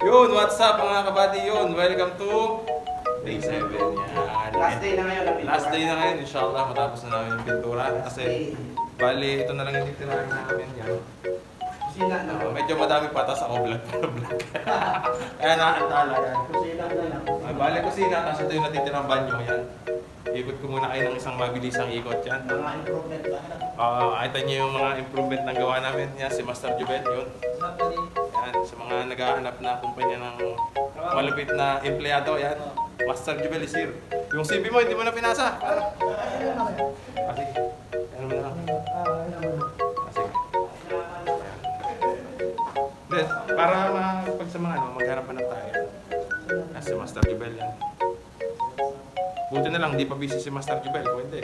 Yun, what's up mga kabady yun? Welcome to Day 7. Yan. Last day na ngayon. ang pintura. Last day na ngayon, inshallah, matapos na namin yung pintura. Kasi, bali, ito na lang yung titirahin namin. Yan. Kusina na. Uh, medyo madami patas ako vlog para vlog. Kaya nakantala yan. Kusina na lang. Ay, bali kusina, tapos ito yung natitirang banyo. Yan. Ikot ko muna kayo ng isang mabilisang ikot yan. Mga improvement pa. Uh, ito niyo yung mga improvement na gawa namin. Yan, si Master Jubel, yun. Sa mga naghahanap na kumpanya ng malupit na empleyado, yan. Master Jubel is here. Yung CV mo, hindi mo na pinasa. Ah, ah, sige. Ano mo na lang. Ah, para pag sa mga ano, maghanap na tayo. Ah, si Master Jubel yan. Buti na lang, di pa busy si Master Jubel. Kung hindi,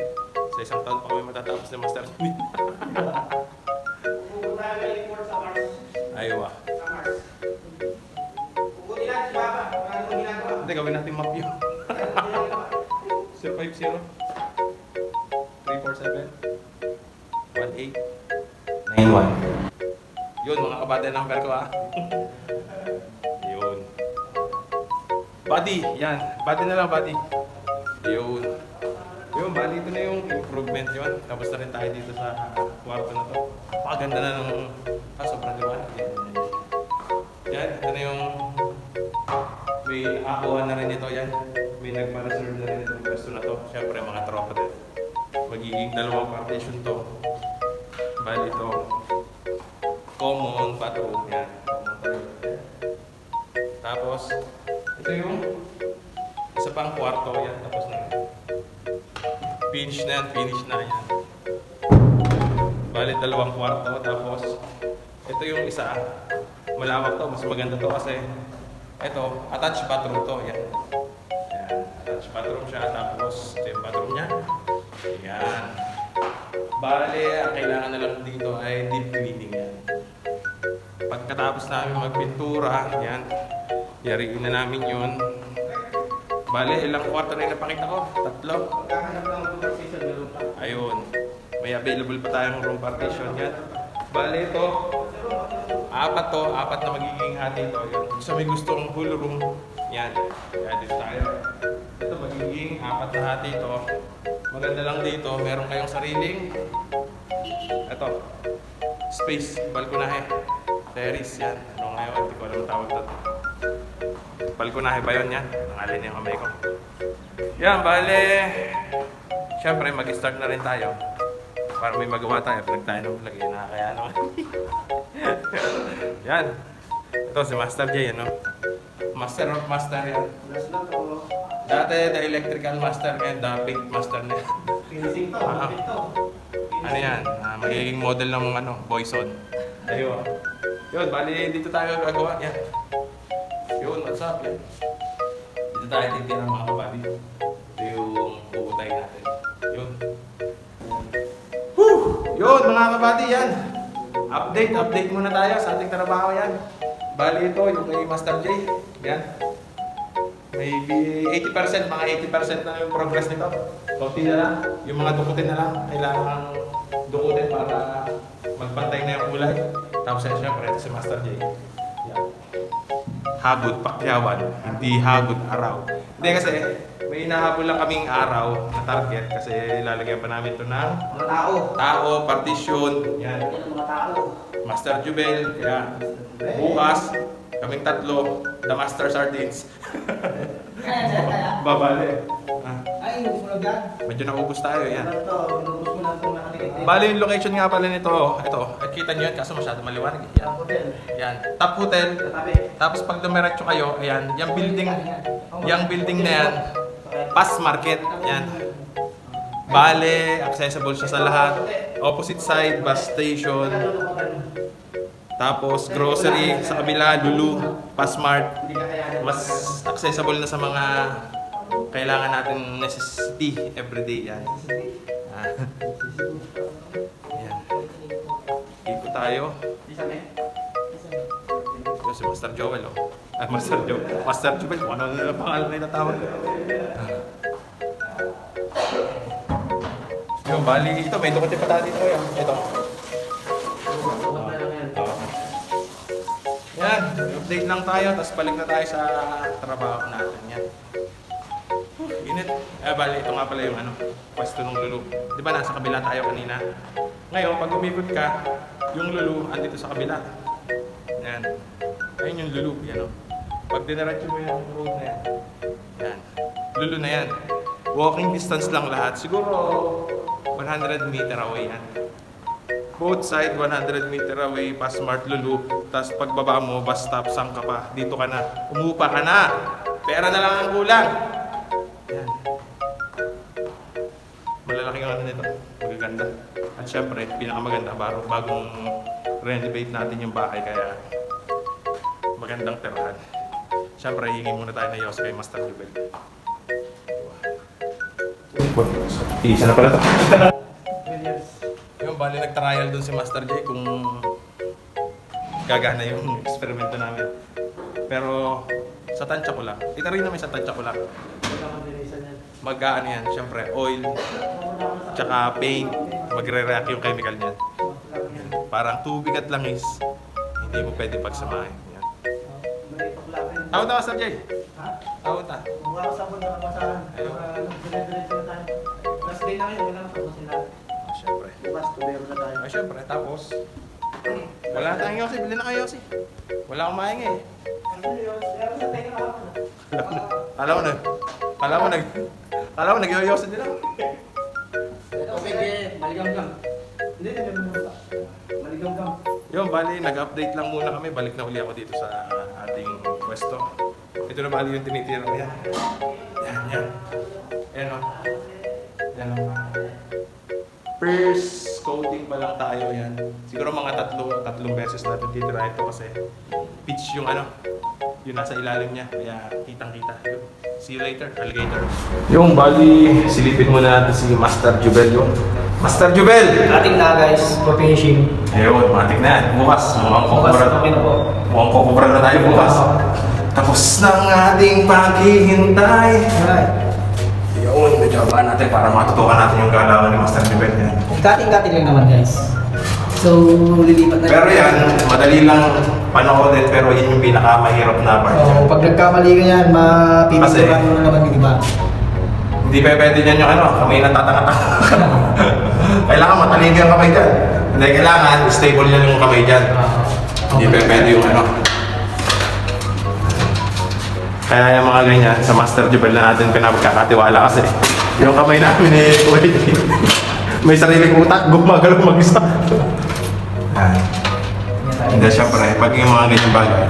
sa isang taon pa kami matatapos ni Master Jubel. Pupunta 050 347 18 91 Yun, mga kabady number ko ah. Yun. Buddy, yan. Buddy na lang, buddy. Yun. Yun, bali ito na yung improvement yun. Tapos na rin tayo dito sa kwarto na to. Pakaganda na ng... Ah, sobrang liwanag. Yan. Ito na yung... May akuha na rin ito yan. May nagpa-reserve na rin itong pwesto na to. Siyempre, mga tropa din. Magiging dalawang partition to. Bali ito. Common bathroom. Yan. Tapos, ito yung isa pang kwarto. Yan, tapos na. Finish na yan, finish na yan. Bali, dalawang kwarto. Tapos, ito yung isa. Malawak to, mas maganda to kasi ito, attached bathroom to. Yan. Bathroom siya. Tapos, ito yung bathroom niya. Yan. Bali, ang kailangan na lang dito ay deep cleaning yan. Pagkatapos namin magpintura, yan. Yariin na namin yun. Bali, ilang kwarto na yung napakita ko? Tatlo. Ayun. May available pa tayong room partition yan. Bali ito, apat to, apat na magiging hati ito. Yun. Sa may gustong full room, yan. Kaya dito tayo. Ito magiging apat na hati ito. Maganda lang dito, meron kayong sariling ito, space, balkonahe, terrace, yan. Ano ngayon, hindi ko alam tawag doon. Balkonahe ba yun yan? Nangalin yung kamay ko. Yan, bale. Siyempre, mag-start na rin tayo. Para may magawa tayo. Pag tayo ng vlog, yun nakakaya naman. yan. Ito si Master J, ano? Master of Master yan. Dati, the electrical master ngayon, the paint master na yan. Finishing to. Ah. Ano yan? Ah, magiging model ng ano, Boyson. Ayun. Yun, bali dito tayo gagawa. Yan. Yun, what's up? Yan. Dito tayo titira mga kababi. Ito yung puputay natin. Yun. Whew! Yun, mga kabady, yan. Update, update muna tayo sa ating trabaho yan. Bali ito, yung kay Master J. Yan. Maybe 80%, mga 80% na yung progress nito. Kunti na lang. Yung mga dukutin na lang, kailangan dukutin para magpantay na yung kulay. Tapos yan, syempre, ito si Master J. Yan. Hagod, pakyawan, hindi hagod araw. Hindi kasi, may hinahabol lang kaming araw na target kasi lalagyan pa namin ito ng Mga tao. tao, partition, yan. Yan ang mga tao. Master Jubel, yan. Bukas, kaming tatlo, the Master Sardines. Babali. Ah, Ay, inubos mo na medyo naubos tayo, yan. Ano to? Inubos mo na itong nakadikit. Bali yung location nga pala nito, ito, eh, kita nyo yan kaso masyado maliwanag. eh. Yan. Hotel. yan. Top hotel. Katabi. Tapos pag dumiretso kayo, ayan, yung building, yung building na yan, Pass Market. Yan. Bale, accessible siya sa lahat. Opposite side, bus station. Tapos grocery sa kabila, Lulu, kakayanin. Mas accessible na sa mga kailangan natin necessity everyday yan. Ah. yan. Ikot tayo. Ito si Master Joel, oh. Ah, Master Joel. Master Joel, kung ano na pangalan na itatawag. Yung bali, ito, may dukutin pa. Yan. Ito. Okay lang yan. Update lang tayo, tapos balik na tayo sa trabaho natin. Yan. Init. Eh, bali, ito nga pala yung ano, pwesto ng lulu. Di ba nasa kabila tayo kanina? Ngayon, pag umikot ka, yung lulu andito sa kabila. Yan. Ayun yung lulu. Yan o. Pag diniretso mo yung road na yan. Yan. Lulu na yan. Walking distance lang lahat. Siguro 100 meter away yan. Both side 100 meter away, pa Smart Lulu. Tapos pagbaba mo, bus stop, saan ka pa? Dito ka na. Umupa ka na. Pera na lang ang kulang. Yan. Malalaki ang ano nito. Magaganda. At syempre, pinakamaganda, bago, bagong renovate natin yung bahay. Kaya magandang tirahan. Syempre, hingi muna tayo na Yos kay Master Jubel. Isa na pala to. Bali nag-trial dun si Master J kung gagana yung eksperimento namin. Pero sa tansya ko lang. Itarin namin sa tansya ko lang. Mag-ano yan, syempre, oil, tsaka paint, magre-react yung chemical niyan. Parang tubig at langis, hindi mo pwede pagsamahin. Yan. Tawag na Master J. Tawag na. Ayun. Last Tapos, wala na tayong yosi. Bili na kayo yosi. Wala akong mahingi eh. Yun? Alam mo na. Alam mo nag... Alam mo nag-yoyosi din ako. Tubig maligam-gam. Hindi, hindi naman muna. Maligam-gam. Yung bali, nag-update lang muna kami. Balik na uli ako dito sa ating pwesto. Ito na bali yung tinitira ko yan. Yan, yan. Yan o. Yan o. First coating pa lang tayo yan. Siguro mga tatlo, tatlong beses natin titira ito kasi pitch yung ano, yung nasa ilalim niya. Kaya kitang-kita. Yun. See you later, alligator. Yung bali, silipin muna natin si Master Jubel yun. Master Jubel! Ating na guys, for finishing. Ayun, matik na yan. Bukas, mukhang Bukas, kukubra. okay na po. Mukhang kukubra na tayo bukas. Tapos na ang ating paghihintay. Alright. Abaan natin para matutukan natin yung galawan ni Master Jubel yan. Kating-kating lang naman guys. So, lilipat na Pero yan, madali lang panoodin pero yun yung pinakamahirap na part. So, pag nagkamali ka yan, mapipicturan Kasi- mo na naman yung iba. Hindi pa pwede yan yung ano, kamay na tatanga-tanga. kailangan matalino yung kamay dyan. Hindi, kailangan stable yan yung kamay dyan. Hindi pa pwede yung ano. Kaya yung mga ganyan, sa Master Jubel na natin pinapagkakatiwala kasi yung kamay namin eh, wait, may sariling utak, gumagalaw mag-isa. Yan. Hindi, syempre, pag yung mga ganyan bagay,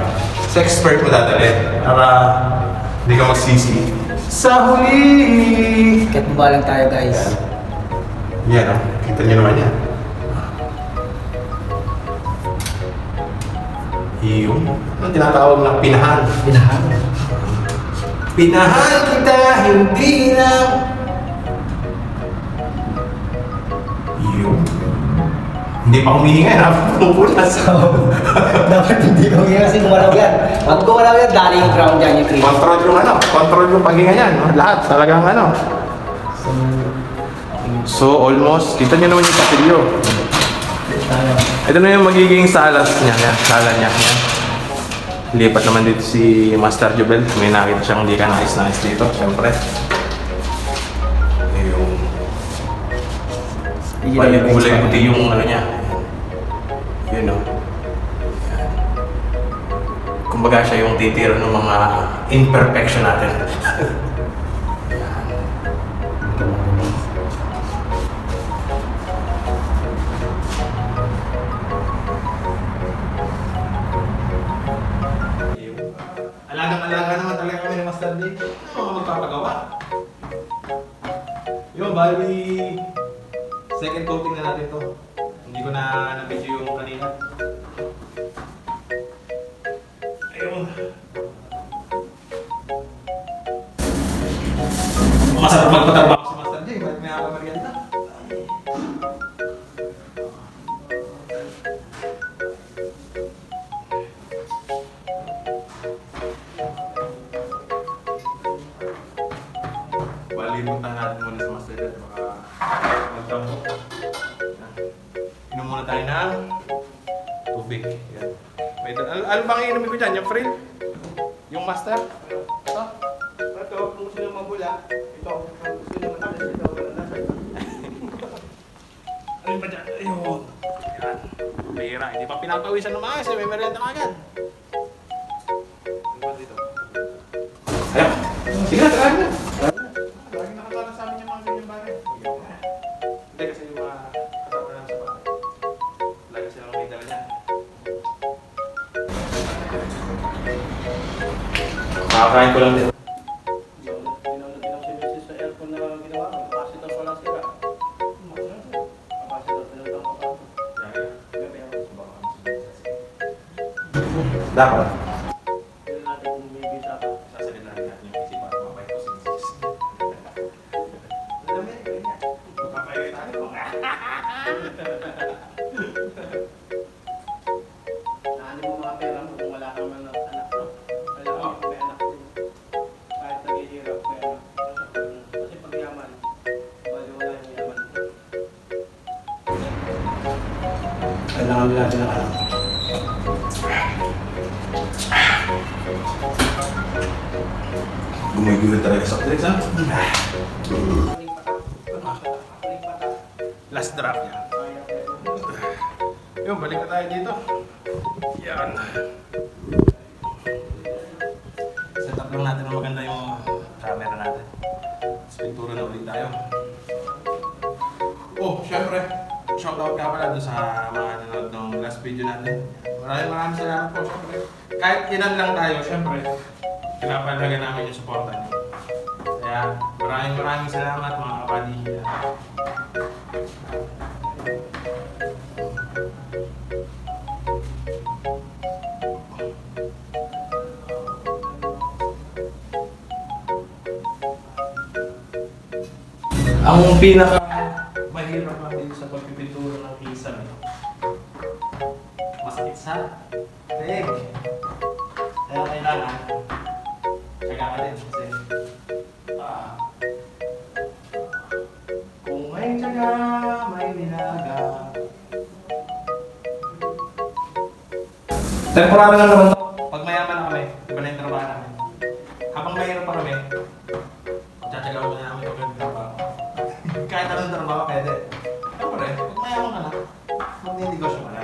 sa expert mo dadalhin para hindi ka magsisi. Sa huli! Kahit baba lang tayo guys. Yan, oh. kita nyo naman yan. Iyon. Anong tinatawag na pinahan? Binahan. Pinahan kita, hindi na... Iyon. Hindi pa humihinga, ha? Pumupulas. Dapat hindi ko nga kasi gumalaw yan. Pag gumalaw yan, dali yung ground dyan yung cream. control yung ano, control yung paghinga no? Lahat, talagang ano. So, So, almost, kita nyo naman yung patilyo. Ito na yung magiging salas niya, yan, sala niya. Yan. Lipat naman dito si Master Jubel. May nakita siyang hindi ka nice-nice dito, syempre. Yung bali kulay puti yung ano niya. Yun o. Yan. Kumbaga siya yung titira ng mga imperfection natin. Day. Ano mga magpapagawa? Yung bali, second coating na natin to. Ano, bang iinumin ko dyan? Yung frill? Yung master? Ito? Ito, kung gusto nyo mabula, ito. Kung gusto nyo matalas, ito. Ano ba dyan? Ayun. Yan. Pera. Hindi pa pinapawisan ng maayos. May merienda ka agad. Ano ba dito? Ayun. chocolate. Gumigulo talaga sa Alex, ha? Last draft yan. Yun, balik na tayo dito. Yan. Set up lang natin na maganda yung camera natin. Tapos pintura na ulit tayo. Oh, syempre, shoutout ka pala doon sa mga nanonood ng last video natin. Maraming maraming salamat po, syempre. Kahit ilan lang tayo, syempre, pinapalaga namin yung suporta niyo. Kaya maraming maraming salamat mga kabady. Ang pinaka Temporary lang naman to. Pag mayaman na kami, iba na yung trabaho namin. Habang mahirap pa kami, Tsatsaga ko na namin yung ganito trabaho. Kahit anong trabaho, pwede. Siyempre, pag mayaman ka na, magninegosyo ka na.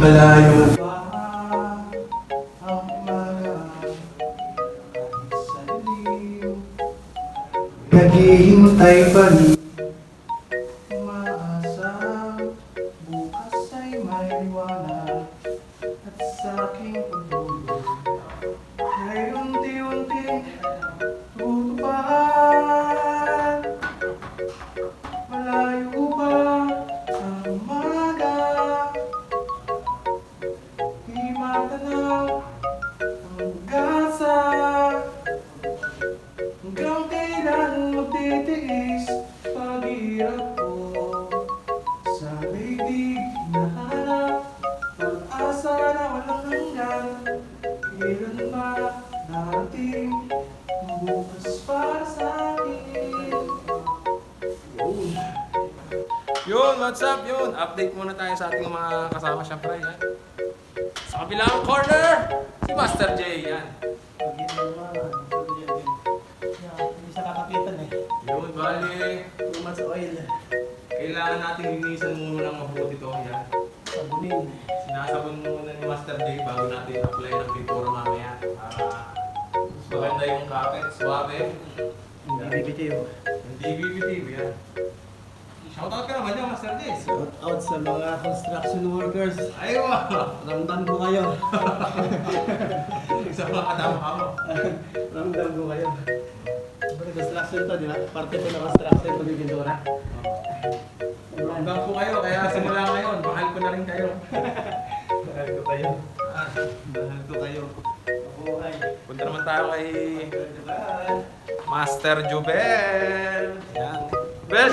Malayo pa ang kahit sa dilim. Naghihintay pa rin Update muna tayo sa ating mga kasama syempre yan. Sa kabilang corner, si Master J yan. Hindi sa kakapitan eh. Yun, bali. Two months oil. Kailangan natin linisan muna ng mabuti to yan. Sabunin. Sinasabon muna ni Master J bago natin apply ng pintura mamaya. Para maganda yung kapit, suwabe. Hindi bibitiw. Hindi bibitiw yan. Shoutout ka naman yan, Master J. Shout out sa mga construction workers. Ay, wow! Ramdam ko kayo. Sa mga kadama ka mo. Ramdam ko kayo. Construction to, di ba? Parte to ng construction, pagbibitura. Hanggang po kayo, kaya simula ngayon, mahal ko na rin kayo. Mahal ko kayo. Ah, Mahal ko kayo. Mabuhay. punta naman tayo kay. Master Jubel. Yan. Bel!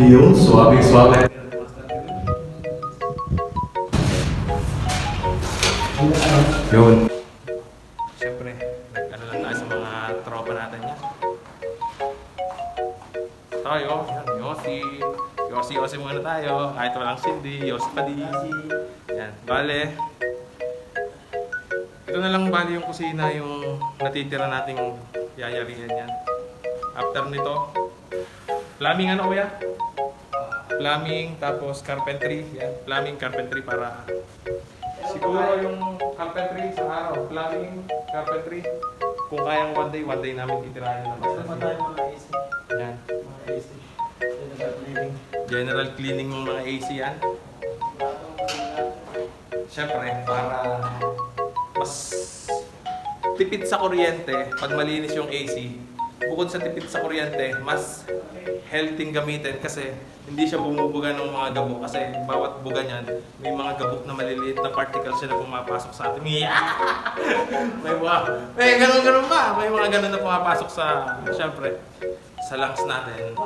mo. Yung suabe-suabe. Yun. Siyempre, nag-ano lang tayo sa mga tropa natin yan. Tayo, yan, Yossi. Yossi, Yossi muna tayo. Kahit walang Cindy, Yossi pa din. Yan, bale. Ito na lang bali yung kusina, yung natitira nating yayarihan yan. After nito, plumbing ano kuya? Plumbing, tapos carpentry. Yan, plumbing, carpentry para siguro yung carpentry sa araw. Plumbing, carpentry. Kung kayang one day, one day namin titirahin na Basta pa tayo mga AC. Yan. Mga AC. General cleaning. General cleaning ng mga AC yan. Siyempre, para mas tipid sa kuryente pag malinis yung AC. Bukod sa tipid sa kuryente, mas healthy gamitin kasi hindi siya bumubuga ng mga gabok kasi bawat buga niyan may mga gabok na maliliit na particles siya na pumapasok sa ating may mga may ganun ganun pa may mga ganun na pumapasok sa syempre sa lungs natin.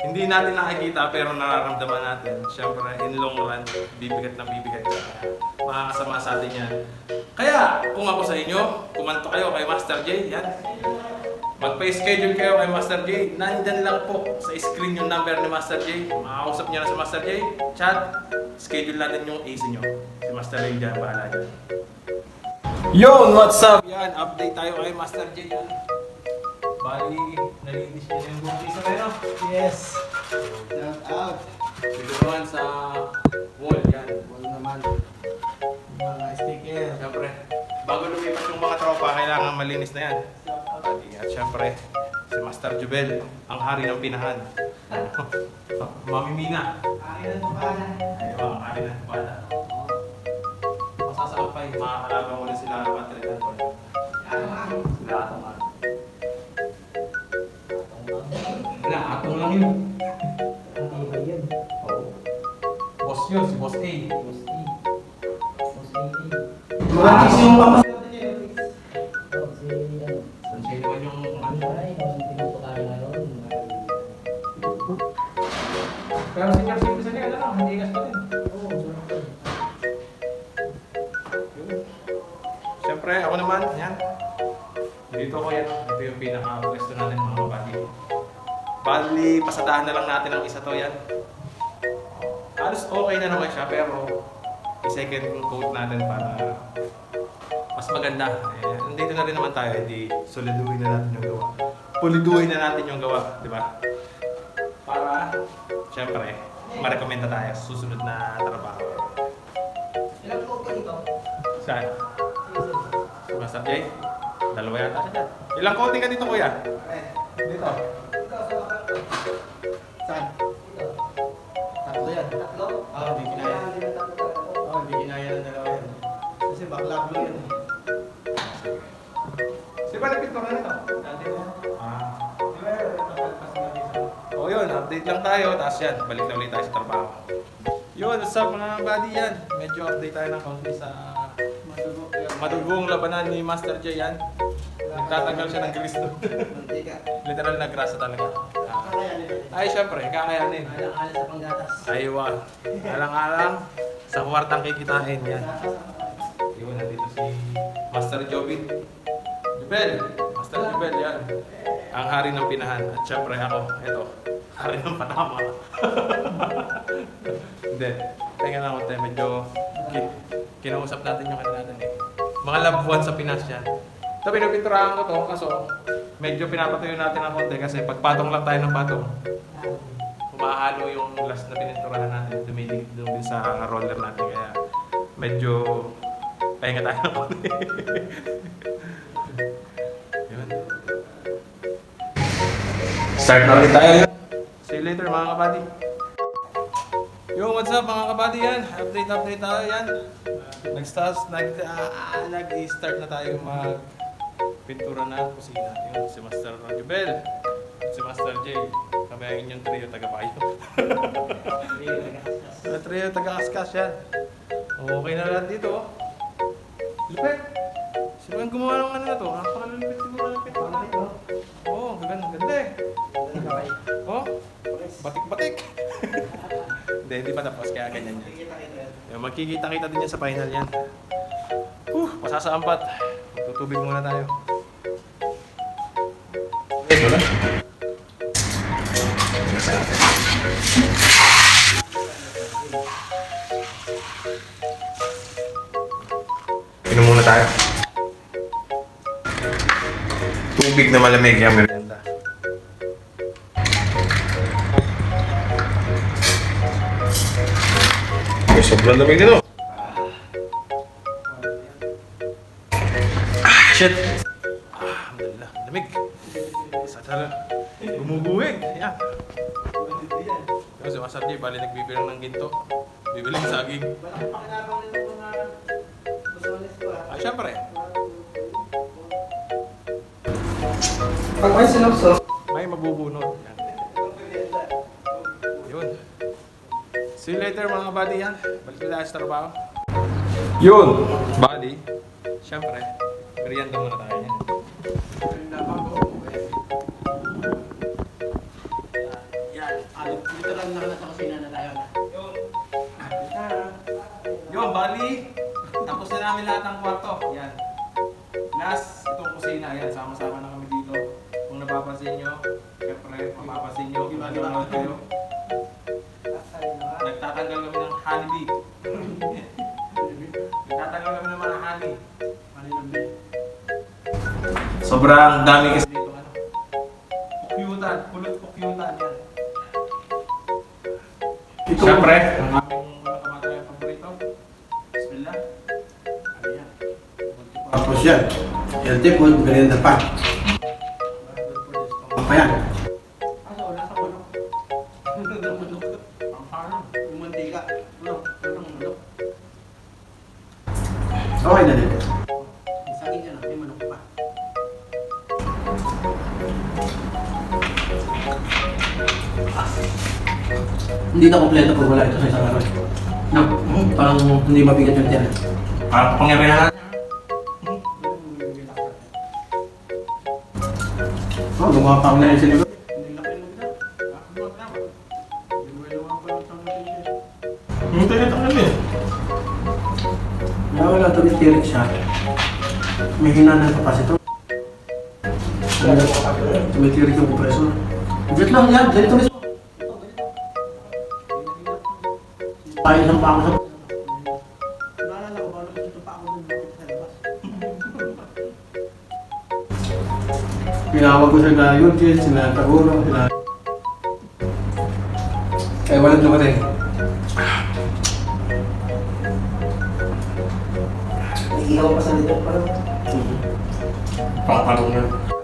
Hindi natin nakikita pero nararamdaman natin. Syempre in long run bibigat na bibigat siya makakasama sa atin yan. Kaya kung ako sa inyo kumanto kayo kay Master J yan Magpa-schedule kayo kay Master J. Nandyan lang po sa screen yung number ni Master J. Makakausap niyo na si Master J. Chat. Schedule natin yung AC nyo. Si Master J dyan, bahala dyan. Yun, what's up? Yan, update tayo kay Master J. Yan. Bali, nalinis niya yung buong piso na yun. Yes. Shout out. Siguro sa wall yan. Wala naman. Mga sticker. Siyempre, bago lumipas yung mga tropa, kailangan malinis na yan. At syempre, si Master Jubel, ang hari ng pinahan. Mami Mina. Akin ang pangalan. Ayun, ang hari ng pinahan. Masasampay, makakalaban mo na sila Patrick at Paul. Sila atong ano. Wala, atong lang yun. Hindi ba yun? Oo. Boss yun, si Boss A. Boss. Boss Ay, ang tinutukan ngayon. Pero si Jersey, isa niya, ano lang, hindi gas pa rin. Siyempre, ako naman, yan. Dito ko yan. Ito yung pinaka-pwesto natin mga kabady. Bali, pasadahan na lang natin ang isa to yan. Halos okay na naman siya, pero i-second coat natin para maganda. Eh, nandito na rin naman tayo, hindi soliduhin na natin yung gawa. Puliduhin na natin yung gawa, di ba? Para, siyempre, marekomenda tayo sa susunod na trabaho. Ilang coat ka dito? Saan? Master J? Dalawa yata siya dyan. Ilang coating ka dito, kuya? Dito. Ikaw sa wakas. Saan? Tatlo yan. Tatlo? Oo, hindi kinaya. Oo, hindi kinaya ng dalawa yan. Kasi backlog lang yan. Nito? Dati mo. Ah. Di ba yun? Na dito. Update lang tayo. Tapos yan, balik na ulit tayo sa trabaho. Yun, what's up mga buddy yan? Medyo update tayo ng konti sa Madugo. madugong labanan ni Master J yan. Nagtatanggal siya ng grease doon. Mantika. Literal na grasa talaga. Ah. Kakayanin. Ay, syempre, kakayanin. Alang-alang sa panggatas. Aywa. Alang-alang sa kwartang kikitain yan. Yun, nandito si Master Jobin. Jubel! Jubel, yan. Ang hari ng pinahan. At syempre ako, eto, hari ng panama. Hindi. Tingnan lang konti, medyo ki- kinausap natin yung ano natin eh. Mga ones sa Pinas yan. Ito, pinapinturahan ko to, kaso medyo pinapatuyo natin ng konti kasi pagpatong lang tayo ng patong, humahalo yung last na pininturahan natin, dumidikit doon sa roller natin. Kaya medyo pahinga tayo ng konti. Start na ulit tayo. See you later mga kabady. Yo, what's up mga kabady yan? Update, update tayo yan. Nag-start, nag, ah, nag-start na tayo mag pintura na kusina. Yun, si Master Jubel. Si Master J. Kami ang inyong trio taga-payo. Sa trio taga-kaskas yan. Okay na lang dito. oh. Lupit. Sino ang gumawa ng ano na to? Napakalupit siguro batik-batik. Hindi, hindi pa tapos, kaya ganyan yan. Yung magkikita-kita din yan sa final yan. Uh, masasaampat. Tutubig muna tayo. Inom muna tayo. Tubig na malamig yung sobrang lamig nito. Ah, shit! Ah, alhamdulillah. Lamig. Sa tala. Gumuguhig. Yan. Yung si Masar J, bali nagbibilang ng ginto. Bibilang saging. Walang pakinabang nito mga kusulis ko ah. Ah, syempre. Pag may sinupsok, May mabubunot. Later mga buddy yan. Balik na tayo sa trabaho. Yun! Buddy. Syempre. Merienda muna tayo yan. Yan. Ah, Dito lang na sa kusina na tayo. Yun, bali. Tapos na namin lahat ng kwarto. Yan. Last, itong kusina. Yan, sama-sama na kami dito. Kung napapansin nyo, syempre, mapapansin nyo. Kung nanonood kayo. Nagtatanggal kami ng honeybee. Nagtatanggal kami ng mga honey. Sobrang dami kasi dito ano. Pukyutan, pulot pukyutan yan. Ito. Siyempre, ang aming mga kamatayang paborito. Bismillah. Ano yan? Tapos yan. Healthy food, merienda. Pa Hindi na kompleto pag wala ito sa isang araw. No, parang hindi mabigat yung tiyan. Parang pangyarihan Oh, gumawa pa ako na rin sila. Hindi tayo tanggal eh. Kaya wala tumitirik siya. May hinaan ng kapasitor. Tumitirik yung compressor. Wait lang yan, ganito rin. Tayo ng pako sa... Naalala ko, paano gusto pa ako bakit sa labas? Pinawag ko sila Eugene, sila Taguro, sila... Kaya walang dumating. Iihaw pa sa nito parang... Pangpalong na.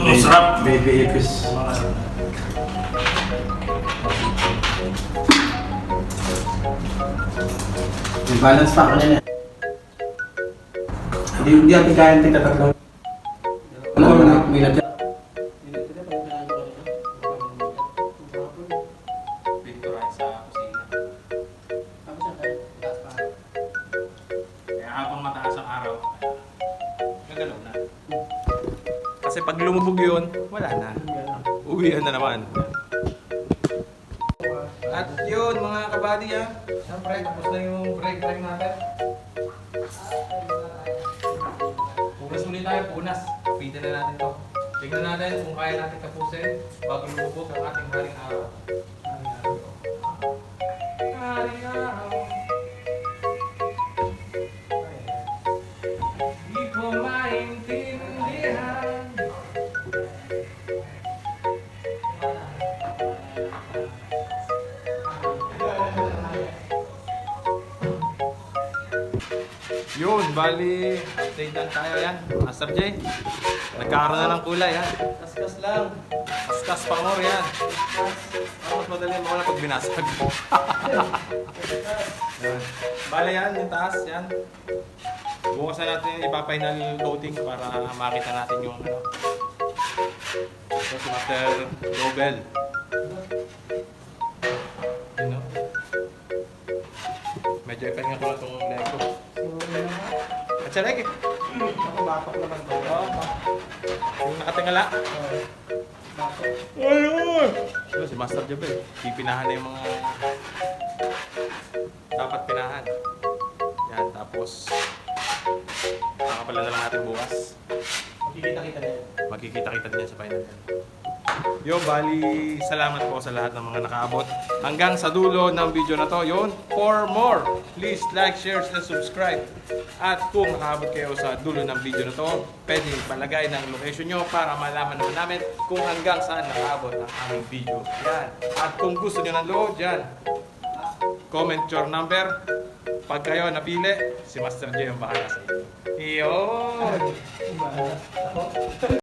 Ang sarap. Baby ipis. May balance pa ako nila. Hindi, hindi natin kaya natin bali, update lang tayo yan. Master J, nagkakaroon na ng kulay yan. Kaskas lang. Kaskas pangor yan. Oh, mas madali mo na pag binasag. Bale yan, yung taas, yan. Bukas na natin yung ipa-final coating para makita natin yung ano. Ito si Master Nobel. Leg eh. Ako batok naman. Oo. Yung nakatingala. Batok. Ayun! Ito si Master Jabel. Pipinahan na yung mga dapat pinahan. Yan, tapos nakapala na lang natin bukas. Makikita-kita na yun. Magkikita-kita din yan sa final. Yo, bali, salamat po sa lahat ng mga nakaabot. Hanggang sa dulo ng video na to, yon For more, please like, share, and subscribe. At kung nakaabot kayo sa dulo ng video na to, pwede palagay ng location nyo para malaman naman namin kung hanggang saan nakaabot ang aming video. Yan. At kung gusto nyo ng load, yan. Comment your number. Pag kayo napili, si Master J ang bahala sa inyo. Iyon!